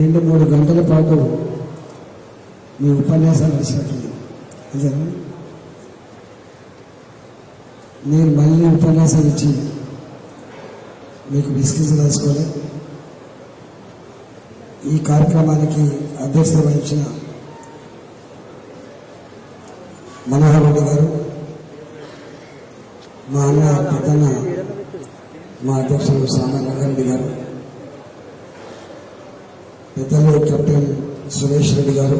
రెండు మూడు గంటల పాటు మీ ఉపన్యాసాలు నడిచినట్టుంది నిజమా? నేను మళ్ళీ ఉపన్యాసాలు ఇచ్చి మీకు బిస్కెట్స్ రాసుకోవాలి. ఈ కార్యక్రమానికి అధ్యక్షత వహించిన మనోహర్ రెడ్డి గారు మా అన్న పెద్దన్న మా అధ్యక్షుడు సామాన్య రంగారెడ్డి గారు పెద్దలు కెప్టెన్ సురేష్ రెడ్డి గారు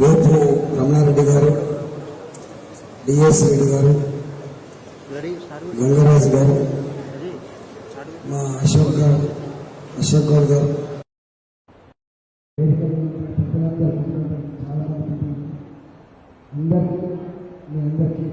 గోపు రమణారెడ్డి గారు డిఎస్ రెడ్డి గారు గంగరాజు గారు మా అశోక్ గారు అశోక్ గౌడ్ గారు. అందరికీ మీ అందరికీ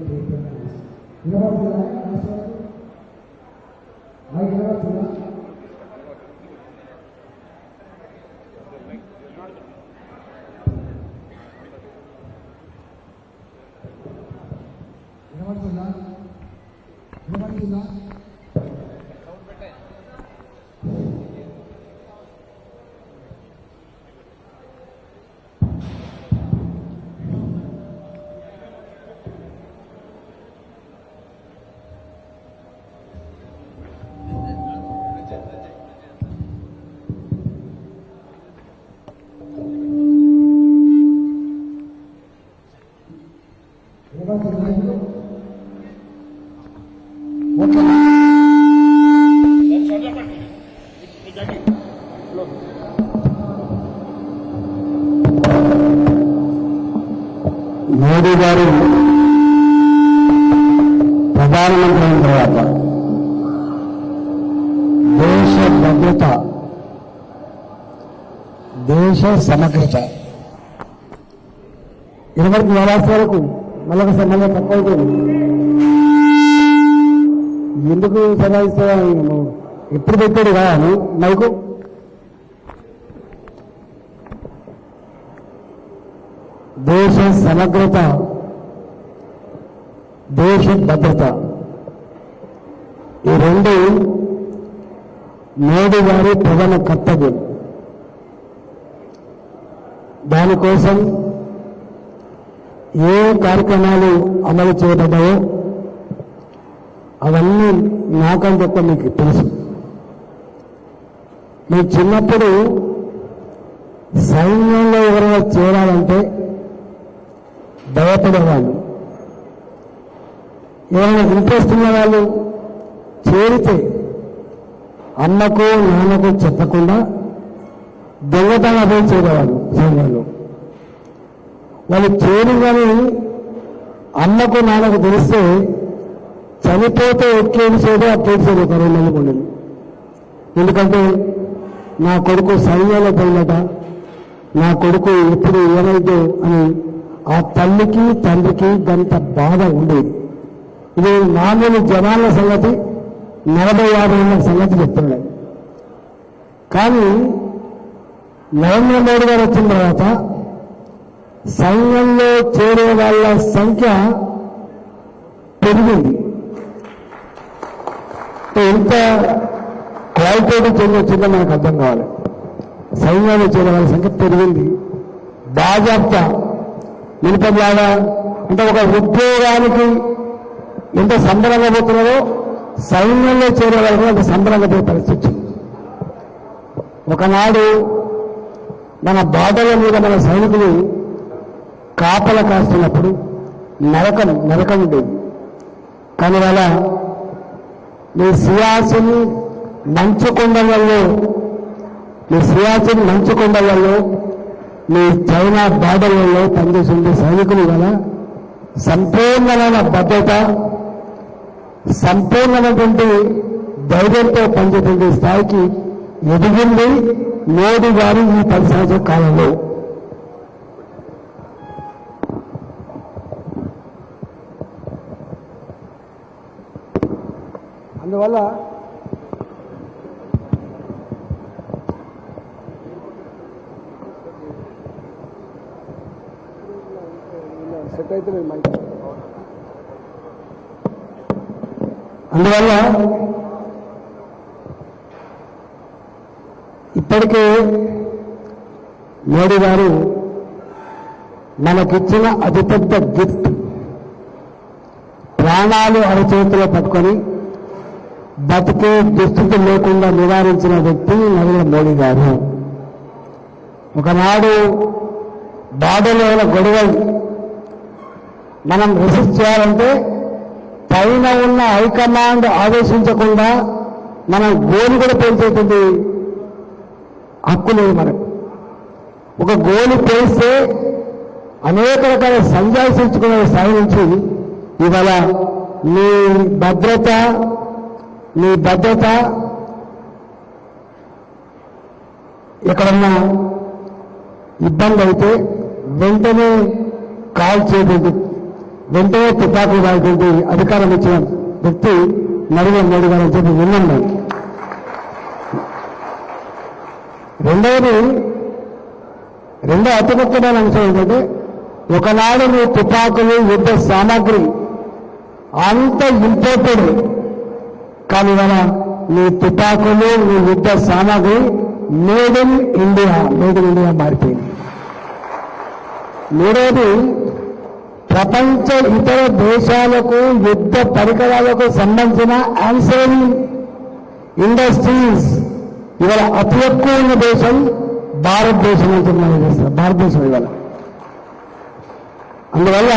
సమగ్రత. ఇరవై వ్యవస్థ వరకు మళ్ళొక మళ్ళీ తక్కువ అవుతుంది ఎందుకు సదాయిస్తా ఎప్పుడు పెట్టాడు కదా నాకు దేశ సమగ్రత దేశ భద్రత. ఈ రెండు మోడీ గారి ప్రధాన కర్తవ్యం. దానికోసం ఏ కార్యక్రమాలు అమలు చేయబడ్డాయో అవన్నీ నాకంటే ఎక్కువ మీకు తెలుసు. మీ చిన్నప్పుడు సైన్యంలో ఎవరైనా చేరాలంటే భయపడేవాళ్ళు. ఎవరైనా ఇంట్రెస్ట్ ఉన్న వాళ్ళు చేరితే అమ్మకు నాన్నకు చెప్పకుండా దొంగతనం అభివృద్ధి చేరేవాళ్ళు సైన్యంలో వాళ్ళు చేరి కానీ అమ్మకు నాన్నకు తెలిస్తే చనిపోతే ఎక్కేసేదో ఆ ఒక రెండు కరోనా ఉండేది ఎందుకంటే నా కొడుకు సైన్యంలో పోయినట నా కొడుకు ఎప్పుడు ఏమైతే అని ఆ తల్లికి తండ్రికి గంత బాధ ఉండేది. ఇది మామూలు జనాల సంగతి నలభై యాభై ఏళ్ళ సంగతి చెప్తున్నాడు. కానీ నరేంద్ర మోడీ గారు వచ్చిన తర్వాత సైన్యంలో చేరే వాళ్ళ సంఖ్య పెరిగింది. ఎంత క్వాలిటీ చేంజ్ వచ్చిందో మనకు అర్థం కావాలి. సైన్యంలో చేరే వాళ్ళ సంఖ్య పెరిగింది. బాజాప్తా నిలుపలాగా అంటే ఒక ఉద్యోగానికి ఎంత సంబరంగా పోతున్నారో సైన్యంలో చేరే వాళ్ళకి అంత సంబరంగా పోయే పరిస్థితి వచ్చింది. ఒకనాడు మన బార్డర్ల మీద మన సైనికులు కాపల కాస్తున్నప్పుడు నరకం నరకం ఉండేది. కానీ వాళ్ళ మీ సియాసిన్ మంచు కొండలలో మీ సియాచిన్ మంచు కొండలలో మీ చైనా బార్డర్లలో పనిచేసే సైనికులు కదా సంపూర్ణమైన భద్రత సంపూర్ణమైనటువంటి ధైర్యంతో పనిచేటువంటి స్థాయికి ఎదిగింది మోడీ గారు ఈ పది సంవత్సరాల కాలంలో అందువల్ల సెట్ అయితే అందువల్ల ఇప్పటికే మోడీ గారు మనకిచ్చిన అతిపెద్ద గిఫ్ట్ ప్రాణాలు అరచేతిలో పట్టుకొని బతికే దుస్థితి లేకుండా నివారించిన వ్యక్తి నరేంద్ర మోడీ గారు. ఒకనాడు బాధలో గొడవలు మనం రెసిస్ట్ చేయాలంటే పైన ఉన్న హైకమాండ్ ఆదేశించకుండా మనం గోలు కూడా పెంచేటువంటి హక్కు లేదు మనకు. ఒక గోలు పేస్తే అనేక రకాల సంజాయిషి తెచ్చుకునే స్థాయి నుంచి ఇవాళ నీ భద్రత నీ భద్రత ఎక్కడన్నా ఇబ్బంది అయితే వెంటనే కాల్ చేయబడి వెంటనే తుపాకులు వాడేటువంటి అధికారం ఇచ్చిన వ్యక్తి నరేంద్ర మోడీ అని చెప్పి విన్నాం మేము రెండవది రెండో అతి ముఖ్యమైన అంశం ఏంటంటే ఒకనాడు నీ తుపాకులు యుద్ధ సామాగ్రి అంత ఇంపోర్టెడ్ కానీ మన నీ తుపాకులు నీ యుద్ధ సామాగ్రి made in India made in India మారిపోయింది. మూడవది ప్రపంచ ఇతర దేశాలకు యుద్ధ పరికరాలకు సంబంధించిన ఆన్సరింగ్ ఇండస్ట్రీస్ ఇవాళ అతి ఎక్కువ ఉన్న దేశం భారతదేశం అంటున్నారు చెప్పి భారతదేశం ఇవాళ. అందువల్ల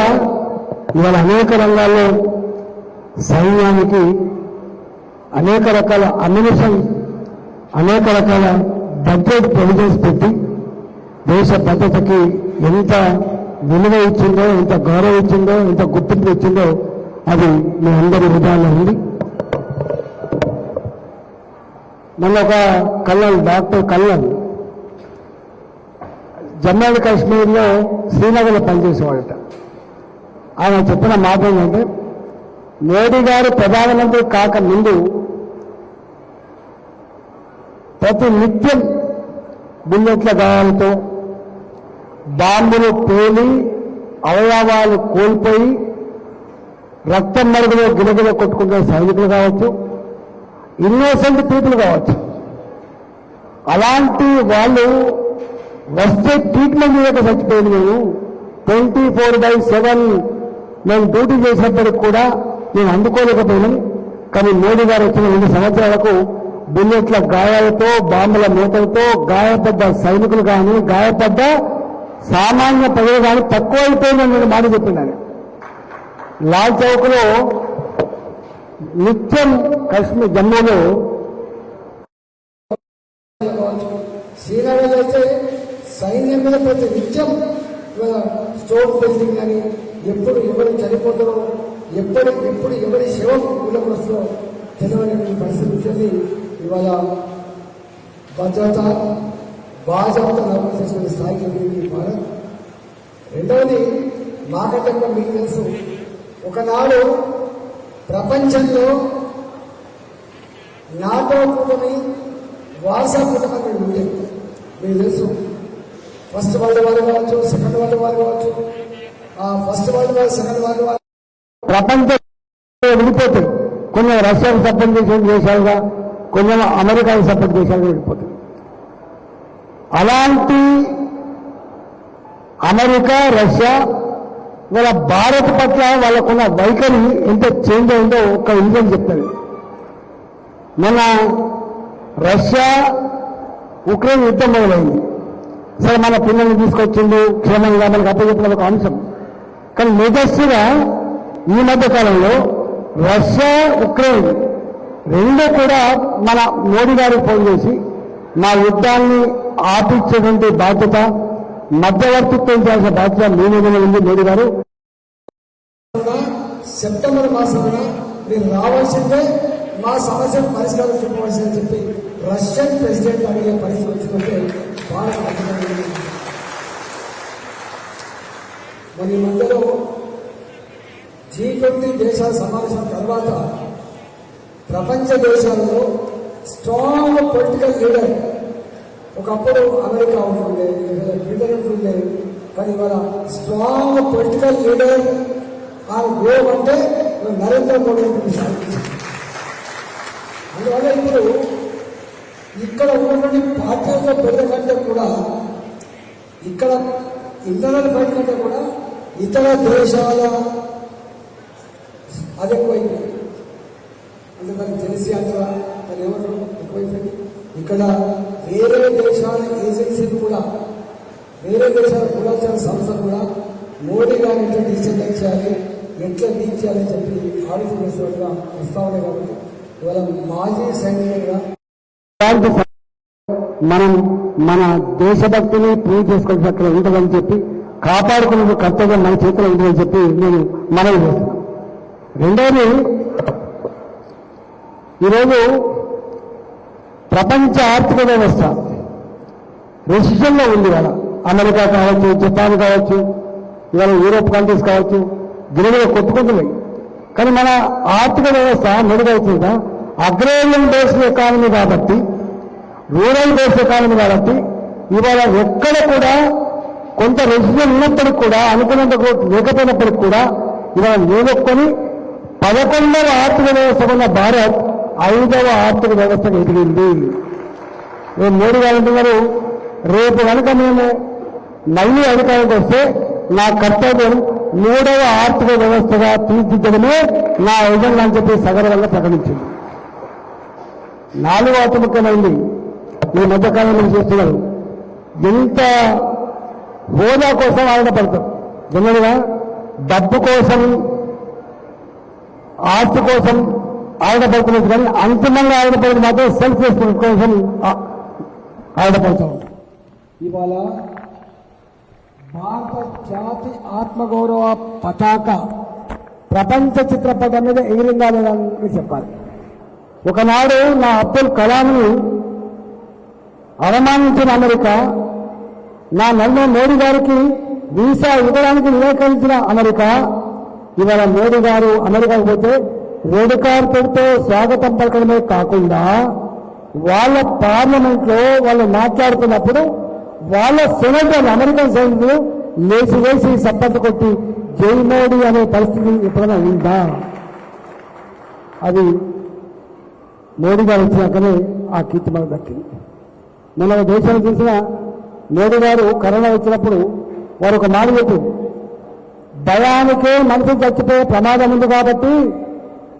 ఇవాళ అనేక రంగాల్లో సైన్యానికి అనేక రకాల అమ్యునిషన్ అనేక రకాల బడ్జెట్ ప్రొవిజన్స్ పెట్టి దేశ భద్రతకి ఎంత విలువ ఇచ్చిందో ఎంత గౌరవం ఇచ్చిందో ఎంత గుర్తింపు ఇచ్చిందో అది మీ అందరి విధానం ఉంది. మొన్న ఒక కల్లం డాక్టర్ కల్లన్ జమ్మూ అండ్ కాశ్మీర్లో శ్రీనగర్లో పనిచేసేవాడట. ఆయన చెప్పిన మాట ఏంటంటే మోడీ గారు ప్రధానమంత్రి కాక ముందు ప్రతి నిత్యం బుల్లెట్ల గాయాలతో బాంబులు పేలి అవయవాలు కోల్పోయి రక్తం మరుగులో గిలగిల కొట్టుకుంటున్న సైనికులు కావచ్చు ఇన్నోసెంట్ పీపుల్ కావచ్చు. అలాంటి వాళ్ళు వస్తే ట్రీట్మెంట్ ఇవ్వక చచ్చిపోయింది మేము ట్వంటీ ఫోర్ బై సెవెన్ మేము డ్యూటీ చేసినప్పటికి కూడా నేను అందుకోలేకపోయినాం. కానీ మోడీ గారు వచ్చిన రెండు సంవత్సరాలకు బుల్లెట్ల గాయాలతో బాంబుల మూతలతో గాయపడ్డ సైనికులు కానీ గాయపడ్డ సామాన్య ప్రజలు కానీ తక్కువ అయిపోయిందని నేను మాట చెప్పిండాను లాల్ చౌక్లో నిత్యం కాశ్మీర్ జమ్మూలో శ్రీనగర్ అయితే సైన్యం మీద ప్రతి నిత్యం ఇవాళ బిల్డింగ్ అని ఎప్పుడు ఎవరు చనిపోతారో ఎప్పుడు ఎప్పుడు ఎవరి శవం ఊళ్ళకు వస్తుందో తెలియని పరిస్థితి ఉంటుంది ఇవాళ భద్రత బాధ్యత నమ్మకం స్థాయికి ఎదిగింది భారత్ రెండవది నాకంటే మీకు తెలుసు. ఒకనాడు ప్రపంచంలో నాటో కూటమి వాసా కూటమి ఉండే మీకు తెలుసు. ఫస్ట్ వరల్డ్ వార్ కావచ్చు సెకండ్ వరల్డ్ వార్ కావచ్చు. ఆ first world war second world war ప్రపంచం విడిపోతాయి కొన్ని రష్యాకు సపోర్ట్ చేసిన దేశాలుగా కొన్ని అమెరికాకు సపోర్ట్ దేశాలుగా విడిపోతాయి అలాంటి అమెరికా రష్యా వాళ్ళ భారత్ పట్ల వాళ్ళకున్న వైఖరి ఎంత చేంజ్ అయిందో ఒక ఇంజన్ చెప్తుంది మన రష్యా ఉక్రెయిన్ యుద్ధం మొదలైంది. సరే మన పిల్లల్ని తీసుకొచ్చిండు క్షేమంగా మనకు అప్పచెప్పిన ఒక అంశం. కానీ లేటెస్ట్గా ఈ మధ్య కాలంలో రష్యా ఉక్రెయిన్ రెండు కూడా మన మోడీ గారికి ఫోన్ చేసి మా యుద్ధాన్ని ఆపించేటువంటి బాధ్యత మధ్యవర్తిత్వం చేయాల్సిన బాధ్యత మీ మీద ఉంది మోడీ గారు. సెప్టెంబర్ మాసంలో మీరు రావాల్సిందే మా సమస్యను పరిష్కారం చెప్పవలసిందని చెప్పి రష్యన్ ప్రెసిడెంట్ అడిగే పరిస్థితి వచ్చిందంటే భారత మరి మధ్యలో జీ ట్వంటీ దేశాల సమావేశం తర్వాత ప్రపంచ దేశాలలో స్ట్రాంగ్ పొలిటికల్ లీడర్ ఒకప్పుడు అమెరికా ఉంటుండే బ్రిటన్ ఉంటుండే కానీ ఇవాళ స్ట్రాంగ్ పొలిటికల్ లీడర్ ఆ గ్లోబ్ అంటే నరేంద్ర మోడీ అందువల్ల ఇప్పుడు ఇక్కడ ఉన్నటువంటి పార్టీల పెద్ద కంటే కూడా ఇక్కడ ఇంటర్నల్ ఫైట్ కంటే కూడా ఇతర దేశాల అది ఎక్కువైపోయింది. అంటే దానికి తెలిసి అంత దాని ఎవరు ఎక్కువైపోయింది? ఇక్కడ వేరే దేశాల ఏజెన్సీలు కూడా వేరే దేశాల కులాచార సంస్థలు కూడా మోడీ గారు ఎట్లా డిసెండెక్ట్ చేయాలి ఎట్లా డీల్ చేయాలని చెప్పి ఆలోచన చేస్తున్నట్టుగా ప్రస్తావన కాబట్టి ఇవాళ మాజీ సైనికులుగా మనం మన దేశభక్తిని పూజ చేసుకోవాల్సి అక్కడ ఉంటుందని చెప్పి కాపాడుకునే కర్తవ్యం మన చేతిలో ఉంటుందని చెప్పి నేను మనవి చేస్తున్నాను. రెండవది ఈరోజు ప్రపంచ ఆర్థిక వ్యవస్థ. రెసిషన్లో ఉంది ఇవాళ. అమెరికా కావచ్చు జపాన్ కావచ్చు ఇవాళ యూరోప్ కంట్రీస్ కావచ్చు గిరిగిరి కొట్టుకుంటున్నాయి. కానీ మన ఆర్థిక వ్యవస్థ మెరుగవుతుందా అగ్రేరియన్ బేస్డ్ ఎకానమీ కాబట్టి రూరల్ బేస్డ్ ఎకానమీ కాబట్టి ఇవాళ ఎక్కడ కూడా కొంత రెసిషన్ ఉన్నప్పటికి కూడా అనుకున్నంత గ్రోత్ లేకపోయినప్పటికి కూడా ఇవాళ నేనొక్కొని పదకొండవ ఆర్థిక వ్యవస్థ ఉన్న భారత్ ఐదవ ఆర్థిక వ్యవస్థకు ఎదిగింది మేము మోడీ గారు అంటున్నారు రేపు కనుక మేము మళ్ళీ అధికారంకి వస్తే నా కర్తవ్యం మూడవ ఆర్థిక వ్యవస్థగా తీర్చిదిద్దడమే నా ఎజెండా అని చెప్పి సగర్వంగా ప్రకటించింది. నాలుగో అతి ముఖ్యమైనది ఈ మధ్యకాలంలో చేస్తున్నారు ఎంత హోదా కోసం ఆనందపడతారు జనరల్గా డబ్బు కోసం ఆస్తి కోసం ఆనందపడుతున్నది కానీ అంతిమంగా ఆనందపడేది మాత్రం సెల్ఫ్ రెస్పెక్ట్ కోసం ఆ- ఉంటారు. ఇవాళ భారత జాతి ఆత్మగౌరవ పతాక ప్రపంచ చిత్రపటం మీద ఎగిరిందా లేదా అని చెప్పాలి. ఒకనాడు నా అబ్దుల్ కలాంని అవమానించిన అమెరికా నా నన్ను మోడీ గారికి వీసా ఇవ్వడానికి నిరాకరించిన అమెరికా ఇవాళ మోడీ గారు అమెరికాకు పోతే రెడ్ స్వాగతం పలకడమే కాకుండా వాళ్ళ పార్లమెంట్లో వాళ్ళు మాట్లాడుతున్నప్పుడు వాళ్ళ సెనేటర్ అమెరికన్ సైనికులు లేచి వేసి సప్పట్టు కొట్టి జై మోడీ అనే పరిస్థితి ఎప్పుడైనా ఉందా? అది మోడీ గారు వచ్చినాకనే ఆ కీర్తి మనకు దక్కింది. మన దేశాన్ని చూసిన మోడీ గారు కరోనా వచ్చినప్పుడు వారు ఒక మాట చెప్పారు. భయానికే మనిషి చచ్చిపోయే ప్రమాదం ఉంది కాబట్టి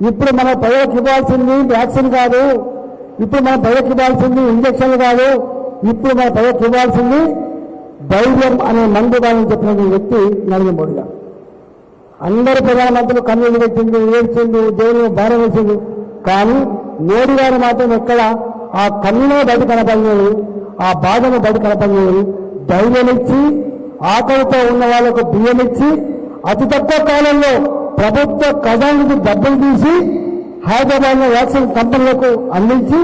ఇప్పుడు మన ప్రజలకు ఇవ్వాల్సింది వ్యాక్సిన్ కాదు. ఇప్పుడు మన ప్రజలకు ఇవ్వాల్సింది ఇంజక్షన్లు కాదు. ఇప్పుడు మన ప్రజలకు ఇవ్వాల్సింది ధైర్యం అనే మందు కాదని చెప్పిన వ్యక్తి నరేంద్ర మోడీ గారు. అందరు ప్రధానమంత్రులు కన్నీళ్ళు పెట్టింది ఏడ్చింది దేవుని భారం వేసింది కానీ మోడీ గారు మాత్రం ఎక్కడ ఆ కన్నులో బయట కనపడలేదు ఆ బాధను బయట కనపడలేదు. ధైర్యం ఇచ్చి ఆకలితో ఉన్న వాళ్ళకు బియ్యం ఇచ్చి అతి తక్కువ కాలంలో ప్రభుత్వ ఖజానానికి డబ్బులు తీసి హైదరాబాద్లో వ్యాక్సిన్ కంపెనీలకు అందించి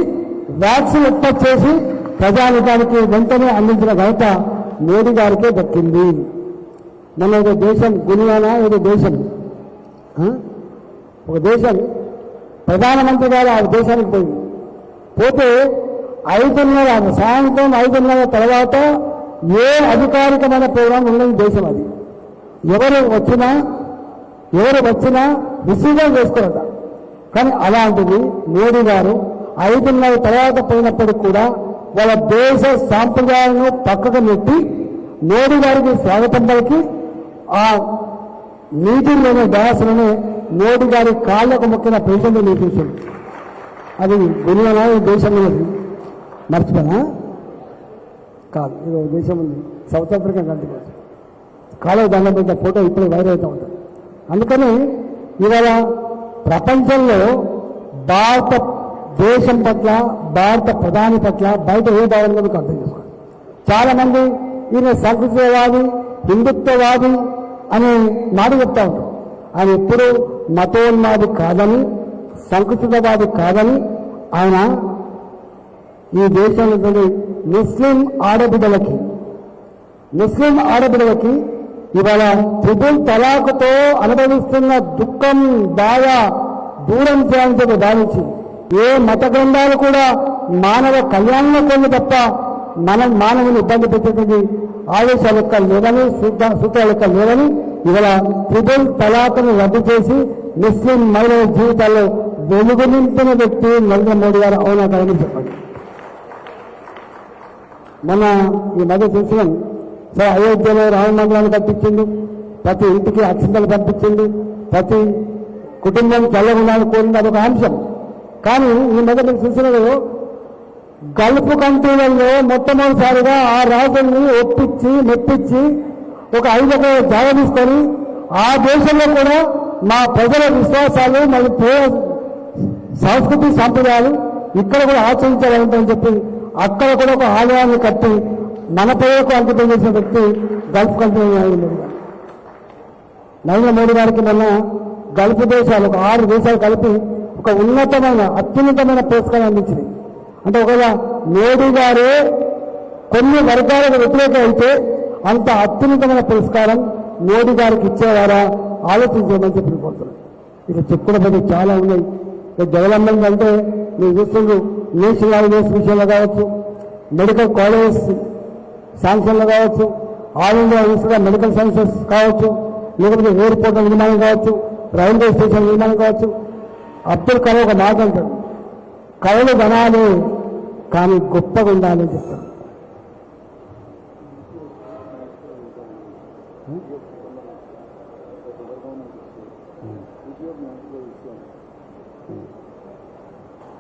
వ్యాక్సిన్ ఉత్పత్తి చేసి ప్రజానికానికి వెంటనే అందించిన ఘనత మోడీ గారికే దక్కింది. మన ఒక దేశం గునియానా ఏదో దేశం ఒక దేశం ప్రధానమంత్రి గారు ఆ దేశానికి పోయింది. పోతే ఐదున్నర సాయంత్రం ఐదున్నర తర్వాత ఏ అధికారికమైన ప్రోగ్రాం ఉండని దేశం అది. ఎవరు వచ్చినా ఎవరు వచ్చినా రిసీవ్గా చేసుకోరట కానీ అలాంటిది మోడీ గారు ఐదున్నర తర్వాత పోయినప్పటికి కూడా వాళ్ళ దేశ సాంప్రదాయాలను పక్కకు నెట్టి మోడీ గారికి స్వాగతం పలికి ఆ నీటిలోని డయాస్లోనే మోడీ గారి కాళ్ళకు మొక్కిన ప్రెసిడెంట్ నేర్పించాడు అది దునియానా దేశంలో మర్చిపోనా? మర్చిపోయినా కాదు ఇది ఒక దేశం ఉంది. సౌత్ ఆఫ్రికా కంట్రీ కాదు కాలువ దండం ఫోటో ఇప్పుడే వైరల్ అవుతూ ఉంటుంది. అందుకని ఇవాళ ప్రపంచంలో భారత దేశం పట్ల భారత ప్రధాని పట్ల బయట ఏ భావన మీకు అర్థం చేసుకోవాలి చాలా మంది ఈయన సంస్కృతివాది హిందుత్వవాది అని మాట చెప్తా ఉంటారు. ఆయన ఎప్పుడు మతోన్మాది కాదని సంకుచితవాది కాదని ఆయన ఈ దేశంలో ముస్లిం ఆడబిడ్డలకి ముస్లిం ఆడబిడ్డలకి ఇవాళ త్రిపుల్ తలాకుతో అనుభవిస్తున్న దుఃఖం బాధ దూరం చేయాలని చెప్పి భావించి ఏ మత గ్రంథాలు కూడా మానవ కళ్యాణంలో కొన్ని తప్ప మన మానవుని ఇబ్బంది పెట్టేటువంటి ఆదేశాలు యొక్క లేవని సూత్ర- సూత్రాల యొక్క లేవని ఇవాళ త్రిపుల్ తలాక్ను రద్దు చేసి ముస్లిం మహిళల జీవితాల్లో వెలుగు నింపిన వ్యక్తి నరేంద్ర మోడీ గారు అవునా కాదని చెప్పండి. మన ఈ మధ్య చూసినాం. సరే అయోధ్యలో రామ కట్టించింది ప్రతి ఇంటికి అక్షంతలు పంపించింది ప్రతి కుటుంబం చల్లగుండాలని కోరింది అదొక అంశం. కానీ ఈ మధ్య మీరు చూసినారు గల్ఫ్ కంట్రీలలో మొట్టమొదటిసారిగా ఆ రాజుల్ని ఒప్పించి మెప్పించి ఒక ఐదు ఎకరాల జాగా తీసుకొని ఆ దేశంలో కూడా మా ప్రజల విశ్వాసాలు మరి సంస్కృతి సాంప్రదాయాలు ఇక్కడ కూడా ఆచరించాలంటని చెప్పి అక్కడ కూడా ఒక ఆలయాన్ని కట్టి మన పేరుకు అంకితం చేసిన వ్యక్తి గల్ఫ్ కంట్రీ నరేంద్ర మోడీ గారు నరేంద్ర మోడీ గారికి మొన్న గల్ఫ్ దేశాలు ఒక ఆరు దేశాలు కలిపి ఒక ఉన్నతమైన అత్యున్నతమైన పురస్కారం అందించింది. అంటే ఒకవేళ మోడీ గారే కొన్ని వర్గాలకు వ్యతిరేక అయితే అంత అత్యున్నతమైన పురస్కారం మోడీ గారికి ఇచ్చేవారా? ఆలోచించమని చెప్పి కోరుతున్నాను. ఇక చెప్పుకున్నప్పటికీ చాలా ఉన్నాయి. ఇక డెవలప్మెంట్ అంటే మీరు చూస్తుండ్రు నేషనల్ హైవేస్ విషయంలో కావచ్చు మెడికల్ కాలేజెస్ శాంక్షన్లు కావచ్చు All India Institute Medical Sciences కావచ్చు లేకపోతే ఎయిర్పోర్ట్ నిర్మాణం కావచ్చు రైల్వే స్టేషన్ నిర్మాణం కావచ్చు. అబ్దుల్ కలాం ఒక మాట అంటాడు కళలు కనాలి కానీ గొప్పగా ఉండాలి అని చెప్తాడు.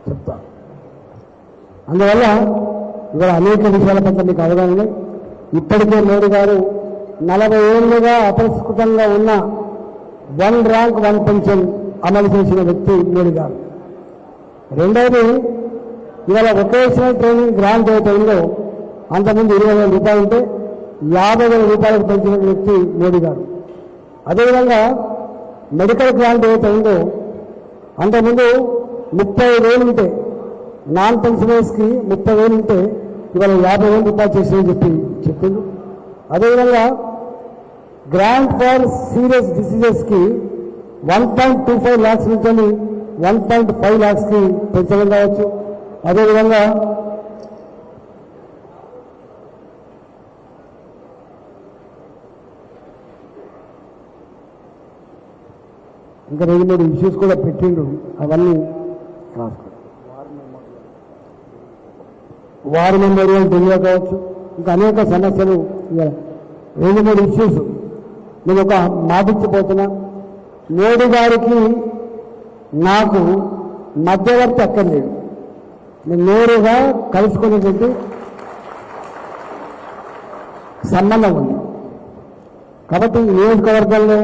చెప్తా అందువల్ల ఇవాళ అనేక విషయాల పట్ల మీకు అవగాహన ఇప్పటికే మోడీ గారు నలభై ఏళ్ళుగా అపరిష్కృతంగా ఉన్న వన్ ర్యాంక్ వన్ పెన్షన్ అమలు చేసిన వ్యక్తి మోడీ గారు. రెండవది ఇవాళ వొకేషనల్ ట్రైనింగ్ గ్రాంట్ ఏదైతే అంతకుముందు ఇరవై వేల రూపాయలు ఉంటే యాభై వేల రూపాయలకు పెంచిన వ్యక్తి మోడీ గారు. అదేవిధంగా మెడికల్ గ్రాంట్ ఏదైతే ఉందో అంతకుముందు ముప్పై వేలు ఉంటే నాన్ పెన్షనర్స్కి ముప్పై వేలు ఉంటే ఇవాళ యాభై వేల రూపాయలు చేసిందని చెప్పి చెప్పిండు అదేవిధంగా grant for serious డిసీజెస్కి one point two five lakhs నుంచి వన్ పాయింట్ ఫైవ్ ల్యాక్స్కి పెంచడం కావచ్చు. అదేవిధంగా ఇంకా రెండు మూడు ఇష్యూస్ కూడా పెట్టిండు. అవన్నీ రాసుకో. వార్ మెమోరియల్ ఢిల్లీ కావచ్చు. ఇంకా అనేక సమస్యలు రెండు మూడు ఇష్యూస్ నేను ఒక మాటిచ్చిపోతున్నా. నేడు గారికి నాకు మధ్యవర్తి అక్కర్లేదు. నేను నేరుగా కలుసుకునేటువంటి సంబంధం ఉంది. కాబట్టి ఈ నియోజకవర్గంలో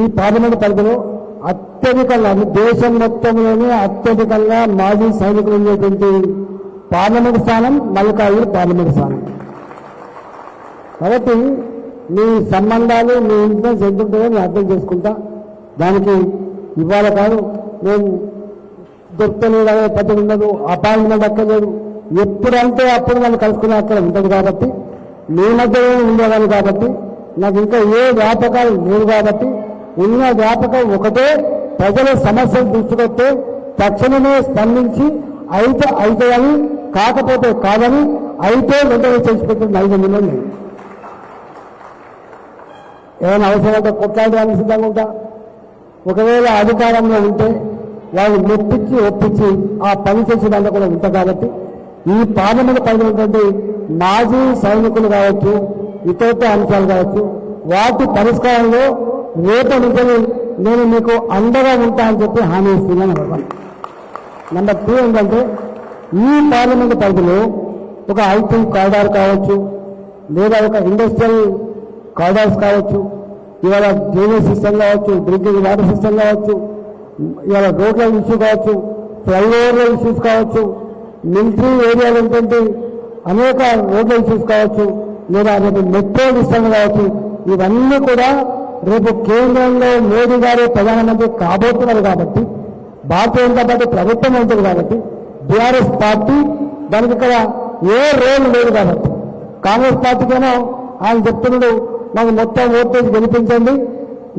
ఈ పార్లమెంట్ పరిధిలో అత్యధికంగా దేశం మొత్తంలోనే అత్యధికంగా మాజీ సైనికులు ఉండేటువంటి పార్లమెంట్ స్థానం మల్లికార్జున పార్లమెంట్ స్థానం. కాబట్టి మీ సంబంధాలు మీ ఇన్ఫ్లుయెన్స్ ఎంత ఉంటుందో నేను అర్థం చేసుకుంటా. దానికి ఇవాళ కాదు నేను దొరుకుతలేదు అనే పద్ధతి ఉండదు అపాయింట్మెంట్ అక్కర్లేదు ఎప్పుడంటే అప్పుడు నన్ను కలుసుకునే అక్కడ ఉంటుంది కాబట్టి మీ మధ్యలో ఉండేవాళ్ళు కాబట్టి నాకు ఇంకా ఏ వ్యాపకాలు లేవు కాబట్టి ఉన్న వ్యాపకం ఒకటే ప్రజల సమస్యలు తీసుకొస్తే తక్షణమే స్పందించి అయితే అవుతాయని కాకపోతే కాదని అయితే వెంటనే చేసి ఐదు నైజంలో నేను ఏమైనా అవసరమైతే కొట్లాడడానికి సిద్ధంగా ఉంటా? ఒకవేళ అధికారంలో ఉంటే వాళ్ళు మెప్పించి ఒప్పించి ఆ పని చేసేదాన్ని కూడా ఉంటా కాబట్టి ఈ పార్లమెంట్ పైన ఏంటంటే మాజీ సైనికులు కావచ్చు ఇతరత్వ అంశాలు కావచ్చు వాటి పరిష్కారంలో రేపటి నుంచి నేను మీకు అండగా ఉంటా అని చెప్పి హామీ ఇస్తున్నాను. నెంబర్ టూ ఏంటంటే ఈ పార్లమెంట్ పరిధిలో ఒక ఐటీ కారిడార్ కావచ్చు లేదా ఒక ఇండస్ట్రియల్ కారిడార్స్ కావచ్చు ఇవాళ డ్రైనేజ్ సిస్టమ్ కావచ్చు డ్రింకింగ్ వాటర్ సిస్టమ్ కావచ్చు ఇవాళ రోడ్ల ఇష్యూ కావచ్చు ఫ్లైఓవర్ల ఇష్యూస్ కావచ్చు మిలిటరీ ఏరియాలు ఏంటంటే అనేక రోడ్ల ఇష్యూస్ కావచ్చు లేదా రేపు మెట్రో సిస్టమ్ కావచ్చు ఇవన్నీ కూడా రేపు కేంద్రంలో మోడీ గారు ప్రధానమంత్రి కాబోతున్నారు కాబట్టి భారతీయ జనతా పార్టీ ప్రభుత్వం ఉంటుంది కాబట్టి బీఆర్ఎస్ పార్టీ దానికి ఇక్కడ ఏ రోల్ లేదు కాబట్టి. కాంగ్రెస్ పార్టీకేమో ఆయన చెప్తున్నాడు మాకు మొత్తం ఓటేజ్ గెలిపించండి.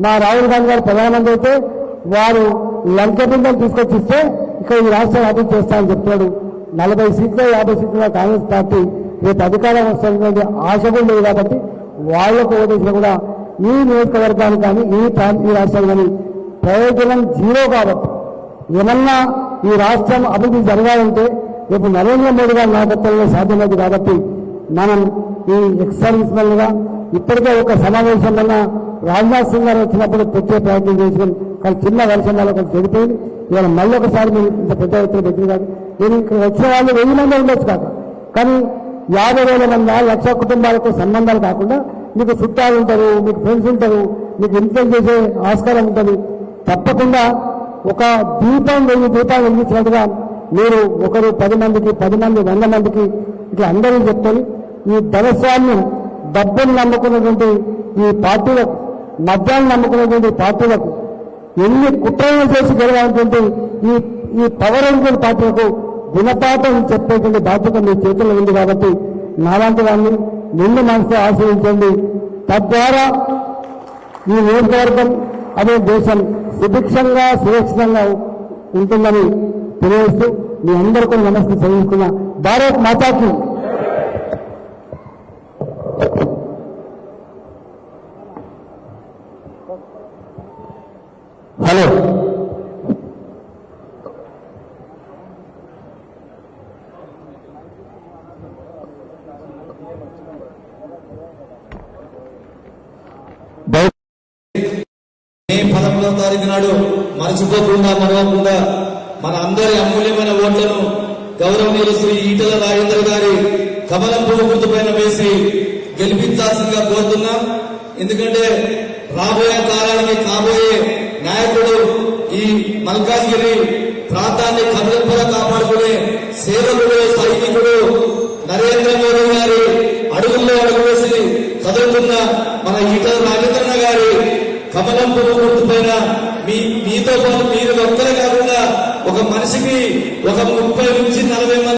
మా రాహుల్ గాంధీ గారు ప్రధానమంత్రి అయితే వారు లంక బృందం తీసుకొచ్చి ఇస్తే ఇక్కడ ఈ రాష్ట్రం అభివృద్ధి చేస్తామని చెప్తున్నాడు. నలభై సీట్లు యాభై సీట్ల కాంగ్రెస్ పార్టీ. రేపు అధికారం వస్తుంది ఆశ కూడా లేదు కాబట్టి వాళ్ళకు ఓటేసిన కూడా ఈ నియోజకవర్గానికి కానీ ఈ ప్రాంత ఈ కానీ ప్రయోజనం జీరో కాబట్టి. ఏమన్నా ఈ రాష్ట్రం అభివృద్ధి జరగాలంటే రేపు నరేంద్ర మోడీ గారి నాయకత్వంలో సాధ్యమైంది కాబట్టి మనం ఈ ఎక్సర్వీస్ మెన్గా ఇప్పటికే ఒక సమావేశం వల్ల రాజ్నాథ్ సింగ్ గారు వచ్చినప్పుడు తెచ్చే ప్రయత్నం చేసినాం. కానీ చిన్న వర్షం వల్ల కొంచెం చెడిపోయింది. ఇవాళ మళ్ళీ ఒకసారి మేము ఇంత పెద్ద ఎత్తున పెట్టింది కాదు నేను ఇక్కడ వచ్చిన వాళ్ళు వెయ్యి మంది ఉండొచ్చు కాక. కానీ యాభై వేల మంది లక్ష కుటుంబాలకు సంబంధాలు కాకుండా మీకు చుట్టాలు ఉంటారు మీకు ఫ్రెండ్స్ ఉంటారు మీకు ఇన్ఫ్లుయెన్స్ చేసే ఆస్కారం ఉంటుంది. తప్పకుండా ఒక దీపం వెయ్యి దీపాలు వెలిగించినట్టుగా మీరు ఒకరు పది మందికి పది మంది వంద మందికి ఇట్లా అందరూ చెప్తారు. ఈ ధనస్వామ్యం డబ్బును నమ్ముకున్నటువంటి ఈ పార్టీలకు మద్యాన్ని నమ్ముకున్నటువంటి పార్టీలకు ఎన్ని కుట్రలు చేసి గెలవాలనుకుంటే ఈ ఈ పవర్ అనుకున్న పార్టీలకు గుణపాఠం చెప్పేటువంటి బాధ్యత మీ చేతుల్లో ఉంది కాబట్టి నాలాంటి వాడిని నిన్ను మనసు ఆశ్రయించండి తద్వారా ఈ నియోజకవర్గం అదే దేశం సుభిక్షంగా సురక్షితంగా ఉంటుందని తెలియజేస్తూ మీ అందరికీ నమస్తే చదివిస్తున్నా భారత్ మాతాకి. హలో. మే తారీఖు నాడు మరచిపోకుండా మరవకుండా మన అందరి అమూల్యమైన ఓట్లను గౌరవనీయులు శ్రీ ఈటల రాజేంద్ర గారి కమలం పువ్వు గుర్తుపైన వేసి గెలిపించాల్సిందిగా కోరుతున్నాం. ఎందుకంటే రాబోయే కాలానికి కాబోయే నాయకుడు ఈ మల్కాజ్గిరి ప్రాంతాన్ని కమలంపుర కాపాడుకునే సేవకుడు సైనికుడు నరేంద్ర మోదీ గారి అడుగుల్లో అడుగు వేసి కదులుతున్న మన ఈటల కమలం పువ్వు గుర్తు పైన మీ మీతో పాటు మీరు ఒక్కరే కాకుండా ఒక మనిషికి ఒక ముప్పై నుంచి నలభై